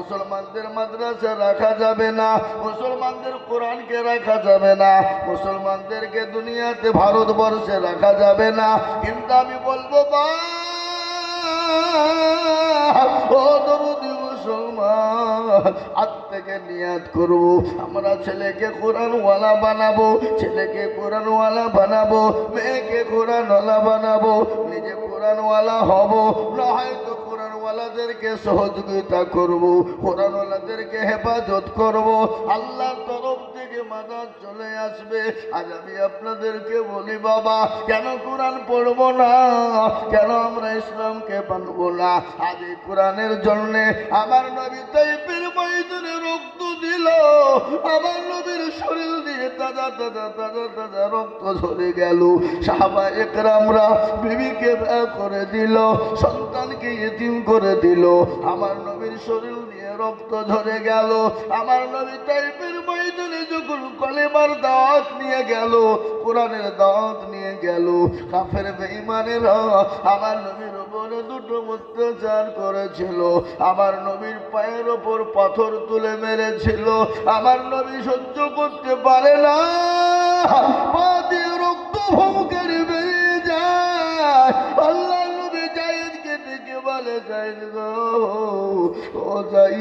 মুসলমানদের মাদ্রাসা রাখা যাবে না, মুসলমানদের কোরআনকে রাখা যাবে না, মুসলমানদেরকে দুনিয়াতে ভারতবর্ষে রাখা যাবে না। কিন্তু আমি বলব, বা, ও দরুদি মুসলমান থেকে নিয়াত করব, আমরা ছেলেকে কোরআনওয়ালা বানাবো, ছেলেকে কোরআনওয়ালা বানাবো, মেয়েকে কোরআনওয়ালা বানাবো, নিজে কোরআনওয়ালা হব, না হয়তো কোরআনওয়ালাদেরকে সহযোগিতা করব কোরআনওয়ালাদেরকে হেফাজত করব আল্লাহর তরফ থেকে মাদার চলে আসবে। আজ আমি আপনাদেরকে বলি, বাবা, কেন কোরআন পড়ব না? কেন আমরা ইসলামকে মানবো না? আজ এই কোরআনের জন্য আমার নবী তাইপের ময়দানে রক্ত দিল। আমার নবীর শরীর দিয়ে তাজা তাজা তাজা তাজা রক্ত ঝরে গেল। সাহাবা একরামরা বিবিকে ব্যয় করে দিল, সন্তানকে ইতিম করে দিল। আমার নবীর শরীর নিয়ে রক্ত ঝরে গেল। আমার নবী তাইপের ময়দানে যখন কলেমার দাওয়াত নিয়ে গেল, কোরআনের দাওয়াত নিয়ে গেল, কাফের বেঈমানেরা আমার নবীর উপরে দুটো অত্যাচার করেছিল। আমার নবীর পায়ের ওপর পাথর তুলে মেরেছিল। আমার নবী সহ্য করতে পারে না। পা দিয়ে রক্ত ভমকারি বেরিয়ে যায়। আল্লাহ নবী জায়েদকে ডেকে বলে, জায়েদ গো যাই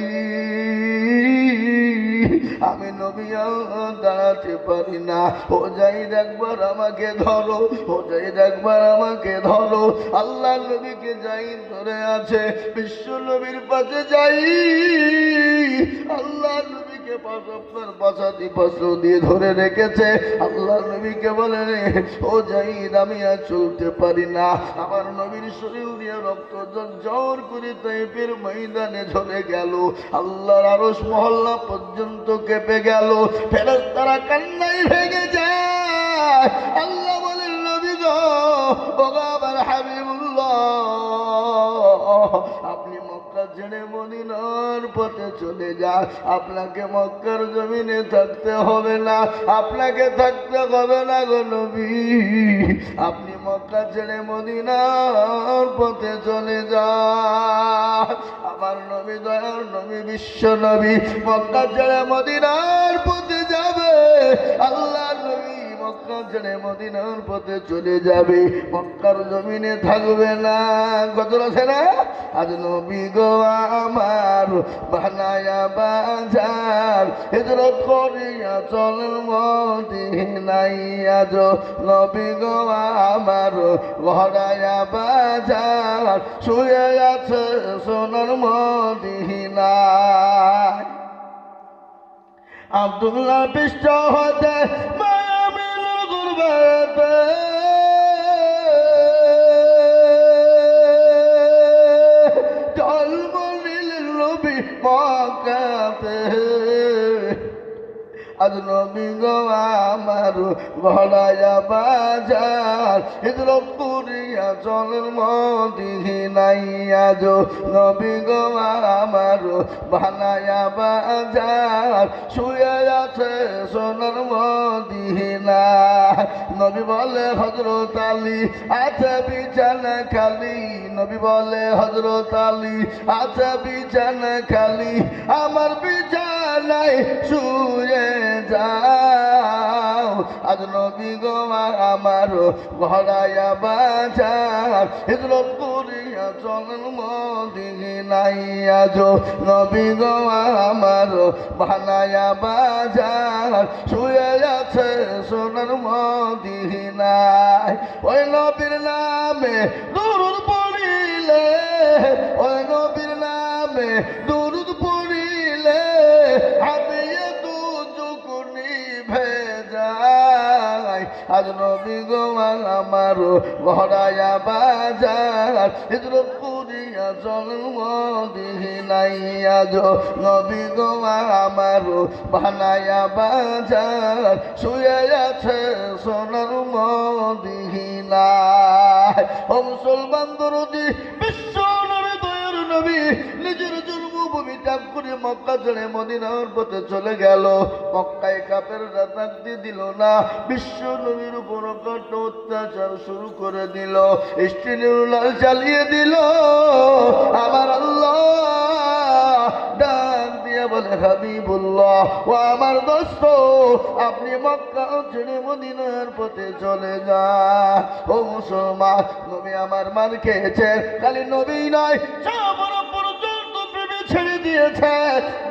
আমি নবী আর দাঁড়াতে পারি না। ও যাই একবার আমাকে ধরো ও যাই একবার আমাকে ধরো। আল্লাহ নবীকে যাই ধরে আছে, বিশ্ব নবীর পাশে যাই। আল্লাহ নবীকে আপনার পাশাতি পাশ দিয়ে ধরে রেখেছে। আল্লাহ নবীকে বলে ও যাই আমি আর চলতে পারি না। আমার নবীর শরীর দিয়ে রক্ত জ্বর করে তাইপের ময়দানে ঝরে গেল। আল্লাহর আরস মহল্লা পর্যন্ত কেঁপে গেল। ফেরত তারা কান্নাই ভেঙে যায়। আল্লাহ বলেন, নবী গো ছেড়ে মদিনার পথে চলে যা আপনাকে মক্কার জমিনে থাকতে হবে না। আপনাকে থাকতে হবে না গো নবী। আপনি মক্কা ছেড়ে মদিনার পথে চলে যা আমার নবী দয়ার নবী বিশ্ব নবী, মক্কা ছেড়ে মদিনার পথে যাবে। আল্লাহ মক্কা ছেড়ে মদিনার পথে চলে যাবে। মক্কার জমিনে থাকবে না। কত আছে না? আজ নবী গো আমার বানায়া বাজার। হিজরত করিয়া চল মদিনাই আজ নবী গো আমার ঘরায়া বাজার। শুয়ে আছে সোনার মদিনায়। আব্দুল্লাহ পৃষ্ঠ হতে মায়ামিনুর রবি মাকাতে আজ নবী গো আমার ঘরায়া বাজার। হিজরত করিয়া চলের মদিহি নাই আজ নবী গো আমার বাজার। শুয়ে আছে সোনার মদিনা। নবী বলে হজরত আলী আছে বিছানা খালি। নবী বলে হজরত আলী আছে বিছানা খালি। আমার বিছানায় শুয়ে যাও। আজ নবী গো আমার ঘরায়া বাজার। হিজরত করিয়া চলেন নাই আজ নবী গো আমার বানায়া বাজার। শুয়ে আছে সোনার মদিনায়। ওই নবীর নামে দূর পড়িলে, ওই আজ নবী গো আমার ঘরায়া বাজার। হিজরত করিয়া চল মদিনাই আজ নবী গো আমার বানায়া বাজার। শুয়ে আছে সোনার মদিনায় ও মুসলমান দরদি, বিশ্ব নবী নবী নিজের জন্মভূমি ত্যাগ করে মক্কা ছেড়ে মদিনার পথে চলে গেল। মক্কায় কাপের রাতাক্তি দিল না। বিশ্ব নবীর উপর কত অত্যাচার শুরু করে দিল। স্টিনুলাল চালিয়ে দিল। আমার আল্লাহ ডাক বলে, হাবিবুল্লাহ, ও আমার দোস্ত, আপনি মক্কা ছেড়ে মদিনার পথে চলে যান ও মুসলমান, নবী আমার মার খেয়েছে। খালি নবী নয় দিয়েছে।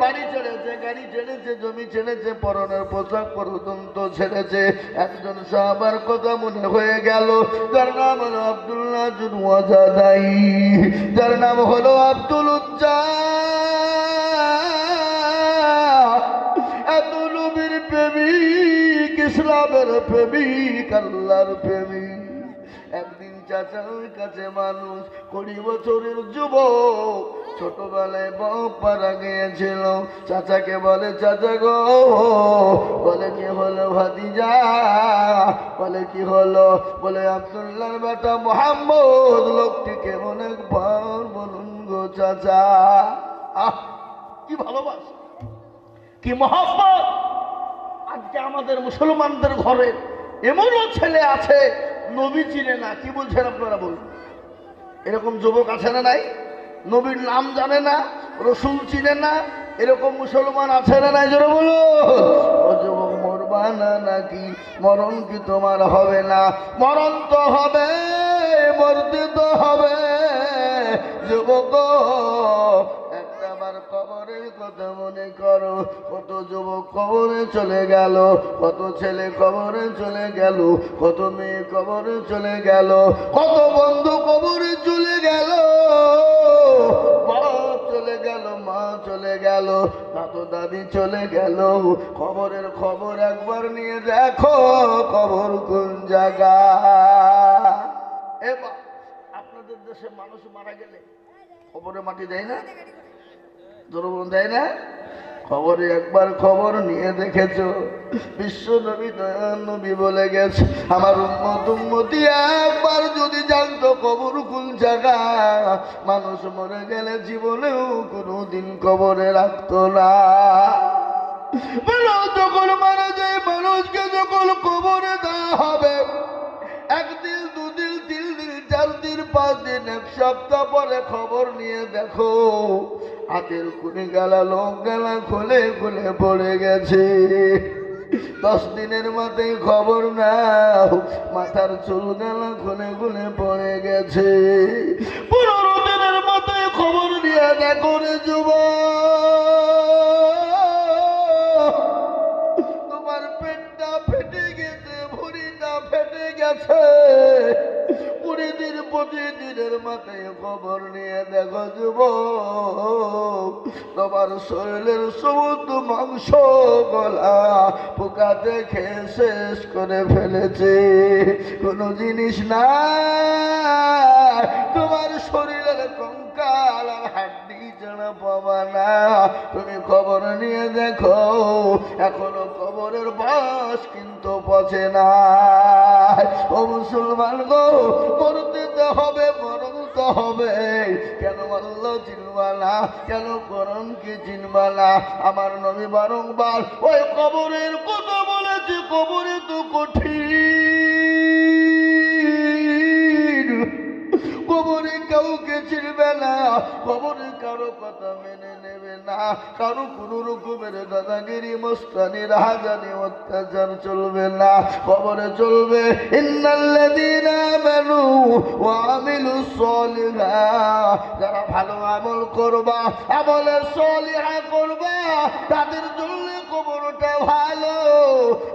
বাড়ি ছেড়েছে, গাড়ি ছেড়েছে, জমি ছেড়েছে, পরনের পোশাক পর্যন্ত ছেড়েছে। একজন সাহাবার কথা মনে হয়ে গেল। যার নাম হলো আব্দুল্লাহ জুনওয়াজাদাই যার নাম হলো আব্দুল উজ্জা। একদিন চাচার কাছে মানুষ কুড়ি বছরের যুবক ছোটবেলায় বাপারা গিয়েছিল। চাচাকে বলে, চাচা গো, বলে কি হলো ভাতিজা? বলে কি হলো? বলে, আব্দুল্লাহর বেটা মোহাম্মদ, লোকটিকে অনেক একবার বলুন গো চাচা। আহ, কি ভালোবাসা, কি মহব্বত। আজকে আমাদের মুসলমানদের ঘরে এমনও ছেলে আছে, নবী চিনে না, কি বলছেন আপনারা বলুন? এরকম যুবক আছে না নাই? নবীর নাম জানে না, রসুল চিনে না, এরকম মুসলমান আছে না নাই? জোরে বলো। যুবক মরবা না নাকি? মরণ কি তোমার হবে না? মরণ তো হবে মরতে তো হবে। যুবক একটাবার কবরের কথা মনে করো। কত যুবক কবরে চলে গেল, কত ছেলে কবরে চলে গেল, কত মেয়ে কবরে চলে গেল, কত বন্ধু কবরে চলে গেল। বাপ চলে গেল মা চলে গেল দাদু দাদি চলে গেল। খবরের খবর একবার নিয়ে দেখো খবর কোন জায়গা এবার আপনাদের দেশে মানুষ মারা গেলে খবরে মাটি দেয় না। জনগণ দেয় না? খবরে একবার খবর নিয়ে দেখেছ। বিশ্ব নবী নবী বলে গেছে, আমার উম্মত উম্মতি একবার যদি জানতো কবর কোন জায়গা, মানুষ মরে গেলে জীবনেও কোনো দিন কবরে রাখতো না। মানুষ যখন মারা যায়, মানুষকে যখন কবরে দেওয়া হবে, একদিন, দুদিন, তিন দিন, চার দিন, পাঁচ দিন, এক সপ্তাহ পরে খবর নিয়ে দেখো হাতের কুড়ি গেলা, লোক গেলা খুলে খুলে পড়ে গেছে। দশ দিনের মাথায় খবর নাও, মাথার চুল গেলা খুলে খুলে পড়ে গেছে। পনেরো দিনের মাথায় খবর নিয়ে দেখো রে যুবক। তোমার পেটটা ফেটে গেছে, ভুড়িটা ফেটে গেছে। কুড়ি প্রতিদিনের দিনের মাথায় খবর নিয়ে দেখো যুব তোমার শরীরের সমুদ্র মাংস, গলা, পোকাতে খেয়ে শেষ করে ফেলেছে। কোনো জিনিস না তোমার শরীরের ছাড়া পাবা না তুমি খবর নিয়ে দেখো, এখনও কবরের বাস কিন্তু পচে না। ও মুসলমান গো মরতে হবে মরণ তো হবে। কেন আল্লাহ চিনবা না? কেন করণ কি চিনবা না? আমার নবী বারংবার ওই কবরের কথা বলেছে, কবরে তো কঠিন। কাউকে চিনবে না কবরে কারও কথা মেনে না, কারও কোন রকমের দাদাগিরি, মস্তানি রাজানি অত্যাচার চলবে না, কবরে চলবে। ইন্নাল্লাযীনা আমানু ওয়া আমিলুস সলিহাত যারা ভালো আমল করবা, আমলের সলিহা করবা, তাদের জন্য কবরটা ভালো।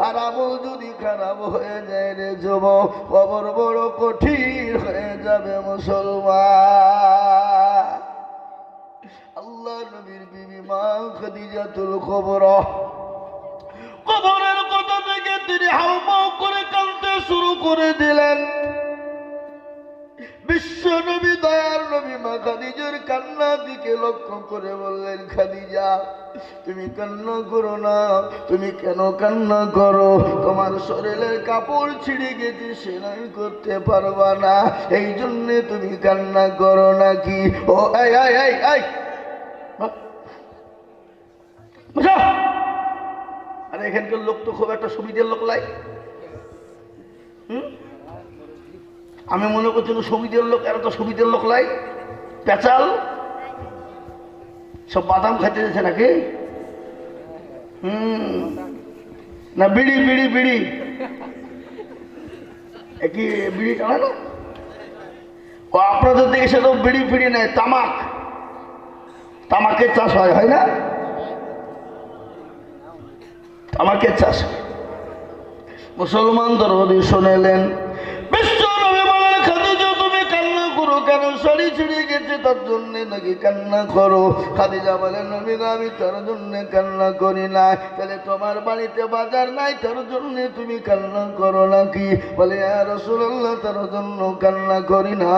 আর আমল যদি খারাপ হয়ে যায় রে যুবক, কবর বড় কঠিন হয়ে যাবে মুসলমান। আল্লাহ নবীর বিবি মা খাদিজাতুল কবরের কথা থেকে তিনি হাউমাউ করে কাঁদতে শুরু করে দিলেন। বিশ্ব নবী দয়ার নবী মা খাদিজার কান্না দিকে লক্ষ্য করে বললেন, খাদিজা, তুমি কান্না করো না, তুমি কেন কান্না করো? তোমার শরীরের কাপড় ছিঁড়ে গেছে, সেলাই করতে পারবা না এই জন্যে তুমি কান্না করো নাকি? ও, এই এই এই এই! আরে এখানকার লোক তো খুব একটা সুবিধের লোক লাই। আমি মনে করছি সুবিধের লোক, এরা তো সুবিধের লোক লাই। পেঁচাল? সব বাদাম খাইতে যাচ্ছে নাকি? হুম। না, বিড়ি বিড়ি বিড়ি। বিড়ি টানা না? ও, আপনাদের দিকে সে তো বিড়ি, ফিড়ি নেই, তামাক। তামাকের চাষ হয় হয় না? তামাকের চাষ মুসলমান দরবারি শুনেলেন গেছে, তার জন্য নাকি কান্না করো? কান্না করি না। তাহলে তোমার বাজার নাই, তার জন্য তুমি কান্না করো নাকি? বলে তার জন্য কান্না করি না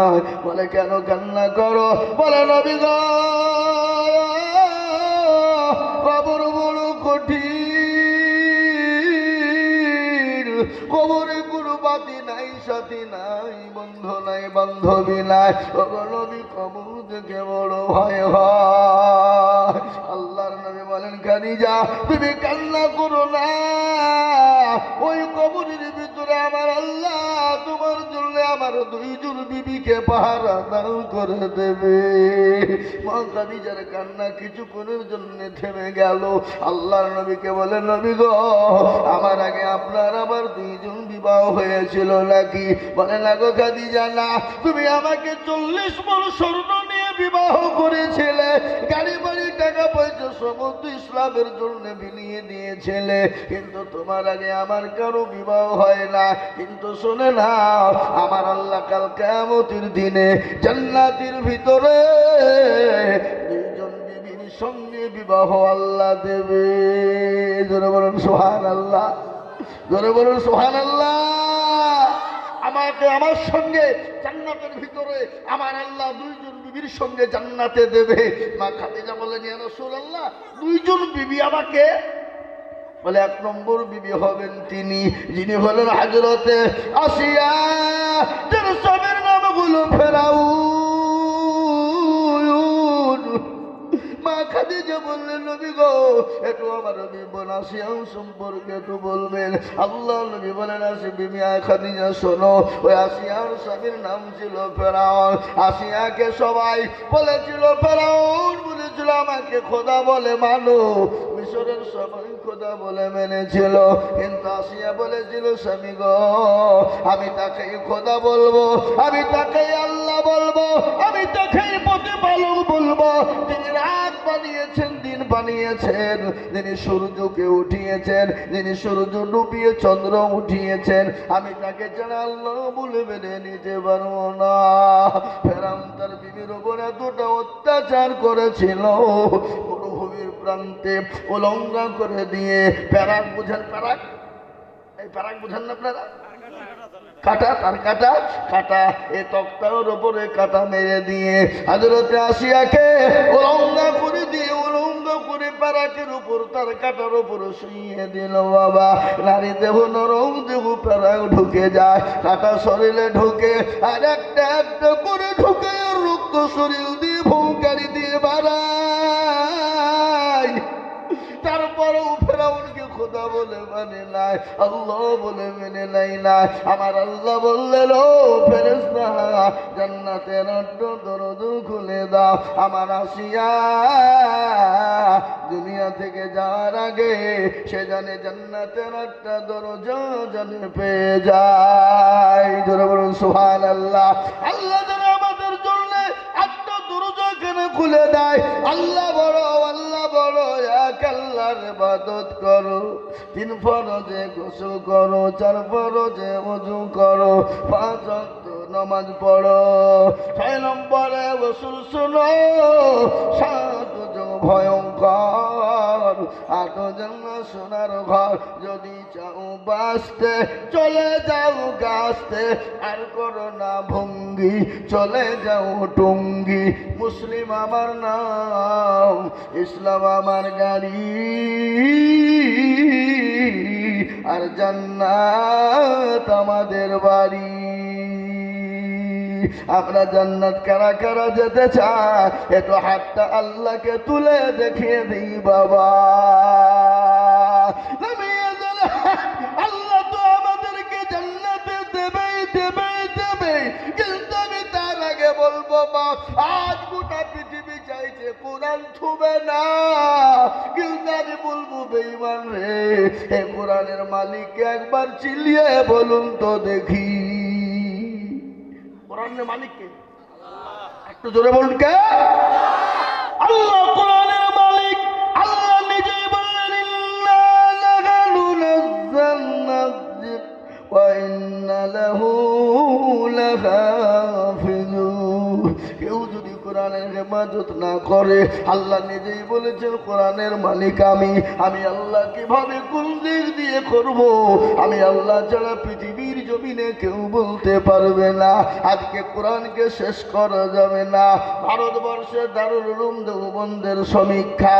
বলে, কেন কান্না করো? বলে, নবী কবরে কোনো বাতি নাই, সাথী নাই, বন্ধু নাই, বান্ধবী নাই। নবী কবর থেকে বড় ভয় হয়। আল্লাহর নবী বলেন, খাদিজা, তুমি কান্না করো না। ওই কবরের ভিতরে আমার আল্লাহ, তোমার জন্য আমার দুইজন বিবিকে পাহারা দান করে দেবে। কান্না কিছুক্ষণের জন্য থেমে গেল। আল্লাহর নবীকে বলে, নবী গো, আমার আগে আপনার আবার দুইজন বিবাহ হয়েছিল নাকি? বলে, না গো খাদিজা, না। তুমি আমাকে চল্লিশ বড় স্বর্ণ নিয়ে বিবাহ করেছিলে। গাড়ি, বাড়ি, টাকা পয়সা সমস্ত ইসলামের জন্য বিলিয়ে দিয়েছিলে। কিন্তু তোমার আগে আমার কারও বিবাহ হয় না। কিন্তু শোনে না, আমার আল্লাহ কাল কেমতির দিনে জান্নাতির ভিতরে দুইজন বিবির সঙ্গে বিবাহ আল্লাহ দেবে। জোরে বলুন সোহান আল্লাহ জোরে বলুন সোহান আল্লাহ আমাকে আমার সঙ্গে, জান্নাতের ভিতরে আমার আল্লাহ দুইজন বিবির সঙ্গে জান্নাতে দেবে। মা খাদিজা বলেন, ইয়া আল্লাহ দুইজন বিবি আমাকে? বলে, এক নম্বর বিবি হবেন তিনি, যিনি হলেন হাজরতে আসিয়া, যার সবের নামগুলো ফেরাউ মা খাদিজা বললেন, নবী গো, একটু আমার বিবন আসিয়াও সম্পর্কে একটু বলবেন। আল্লাহ নবী বলেন আসি বিবি খাদিজা, শোনো, ওই আসিয়ার স্বামীর নাম ছিল ফেরাউন। আসিয়াকে সবাই বলেছিল, ফেরাউন বলেছিল, আমাকে খোদা বলে মানো। মিশরের সবাই খোদা বলে মেনেছিল। কিন্তু আসিয়া বলেছিল, স্বামী গো, আমি তাকেই খোদা বলব, আমি তাকেই আল্লাহ বলব, আমি তাকেই প্রতিপালক বলব। তিনি রাত বানিয়েছেন, দিন বানিয়েছেন। যিনি সূর্যকে উঠিয়েছেন, যিনি সূর্য ডুবিয়ে চন্দ্র উঠিয়েছেন, আমি তাকে ছাড়া আল্লাহ বলে মেনে নিতে পারব না। ফেরাম তার বিবির উপর এতটা অত্যাচার করেছিল, মরুভূমির প্রান্তে উলঙ্ঘা করে দিয়ে প্যারাক বুঝেন, প্যারাক? এই প্যারাক বুঝেন না আপনারা? কাটা, তার কাটা কাটা, এ তক্তার ওপরে কাটা মেরে দিয়ে হাজরতে আসিয়াকে উলঙ্গা করে দিয়ে, উলঙ্গ করে প্যারাকের উপর, তার কাটার উপর শুইয়ে দিল বাবা। নারী দেহ নরম, দেহ প্যারাক ঢুকে যায়, কাটা শরীরে ঢুকে, আর একটা একটা করে ঢুকে রক্ত শরীর দিয়ে ভৌকারি দিয়ে বাড়ায়। খোদা বলে মানে নাই, আল্লাহ বলে মেনে নাই। না আমার আল্লাহ বললেন, ও ফেরেস্তা জান্নাতের অড্ড দরদ খুলে দাও। আমার আসিয়া দুনিয়া থেকে যাওয়ার আগে সে জানে জান্নাতের একটা দরজা জানে পেয়ে যায়। ধরে বলুন সুহান আল্লাহ আল্লাহ যেন আমাদের জন্য একটা দরজা কেন খুলে দেয়। আল্লাহ বড় আল্লাহ বড়, এক ইবাদত করো, তিন ফরজে গোসল করো, চার ফরজে ওযু করো, পাঁচ ওয়াক্ত নামাজ পড়ো। ছয় নম্বরে গোসল শুনো, সাত জন ভয়ঙ্কর আট জন সোনার ঘর যদি চাও বাঁচতে, চলে যাও গাছতে। আর করো না ভঙ্গি, চলে যাও টঙ্গি। মুসলিম আমার নাম, ইসলাম আমার গাড়ি। আর জান্নাত আমাদের বাড়ি। আমরা জান্নাত কারা কারা যেতে চাই? এত হাতটা আল্লাহকে তুলে দেখিয়ে দিই, বাবা। আল্লাহ তো আমাদেরকে জান্নাতে দেবেই দেবেই দেবে কিন্তু আমি তার আগে বলব, মা, আজ গোটা পৃথিবী চাইছে কোরআন ছুবে না। কিন্তু আমি বলব, বেঈমান রে, এ কোরআনের মালিককে একবার চিল্লিয়ে বলুন তো দেখি। কোরআনের মালিককে। একটু জোরে বলুন কে? আল্লাহ কোরআনের মালিক, আল্লাহ ওয়া ইন্না লাহু কেউ যদি হেফাজত না করে, আল্লাহ নিজেই বলেছেন, কোরআনের মালিক আমি আমি আল্লাহ কীভাবে কোন দিয়ে করব? আমি আল্লাহ ছাড়া পৃথিবীর জমিনে কেউ বলতে পারবে না, আজকে কোরআনকে শেষ করা যাবে না। ভারতবর্ষে দারুল উলুম দেওবন্দের সমীক্ষা